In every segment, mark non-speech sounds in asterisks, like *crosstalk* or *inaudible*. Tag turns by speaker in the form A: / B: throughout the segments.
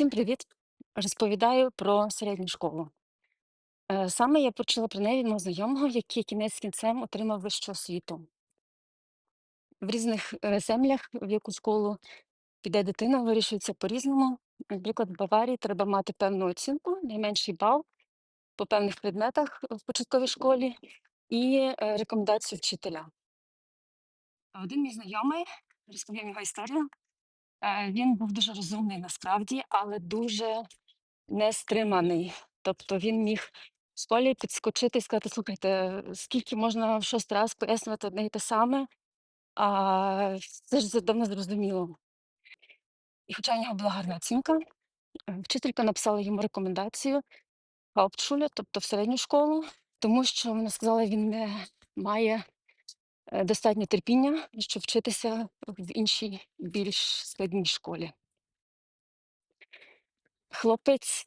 A: Всім привіт! Розповідаю про середню школу. Е, Саме я почула про неї від мого знайомого, який кінець кінцем отримав вищу освіту. В різних е, землях, в яку школу піде дитина, вирішується по-різному. Наприклад, в Баварії треба мати певну оцінку, найменший бал по певних предметах в початковій школі і е, рекомендацію вчителя. Один мій знайомий розповів його історію. Е, Він був дуже розумний насправді, але дуже не стриманий. Тобто він міг в школі підскочити і сказати: слухайте, скільки можна в шостий раз пояснювати одне і те саме, а це ж давно зрозуміло. І хоча в нього була гарна оцінка, е, вчителька написала йому рекомендацію Hauptschule, тобто в середню школу, тому що вона сказала, він не має достатньо терпіння, щоб вчитися в іншій більш складній школі. Хлопець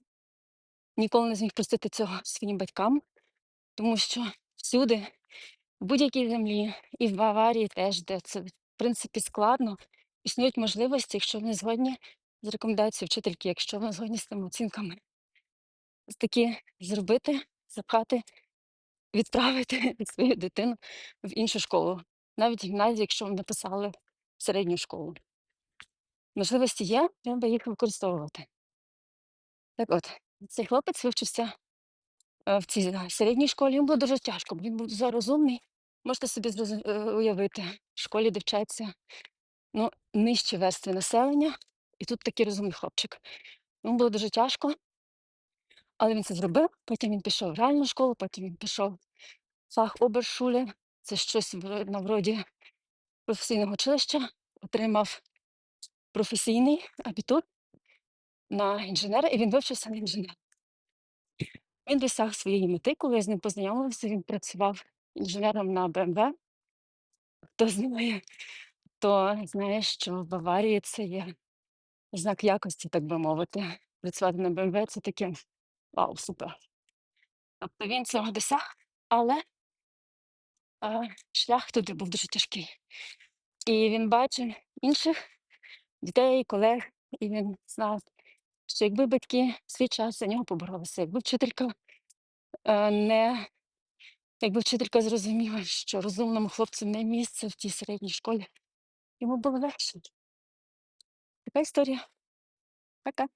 A: ніколи не зміг простити цього своїм батькам, тому що всюди, в будь-якій землі, і в Баварії теж, де це в принципі складно, існують можливості, якщо вони згодні з рекомендацією вчительки, якщо вони згодні з тими оцінками, такі зробити, запхати, відправити *laughs* свою дитину в іншу школу, навіть гімназію, якщо написали в середню школу. Можливості є, треба їх використовувати. Так от, цей хлопець вивчився е, в цій середній школі. Йому було дуже тяжко, він був дуже розумний. Можете собі е, уявити, в школі де вчаться ну, нижчі верстви населення, і тут такий розумний хлопчик. Йому було дуже тяжко, але він це зробив. Потім він пішов в реальну школу, потім він пішов в фах Обершуле, це щось на вроді професійного училища, отримав професійний абітур на інженера, і він вивчився на інженера. Він досяг своєї мети, коли я з ним познайомилася, він працював інженером на БМВ. Хто знає, то знає, що в Баварії це є знак якості, так би мовити. Працювати на БМВ це таке вау, супер. Тобто він цього досяг, але а, шлях туди був дуже тяжкий. І він бачив інших дітей, колег, і він знав, що якби батьки в свій час за нього поборолися, якби вчителька е, не якби вчителька зрозуміла, що розумному хлопцю не місце в тій середній школі, йому було легше. Така історія. Пока.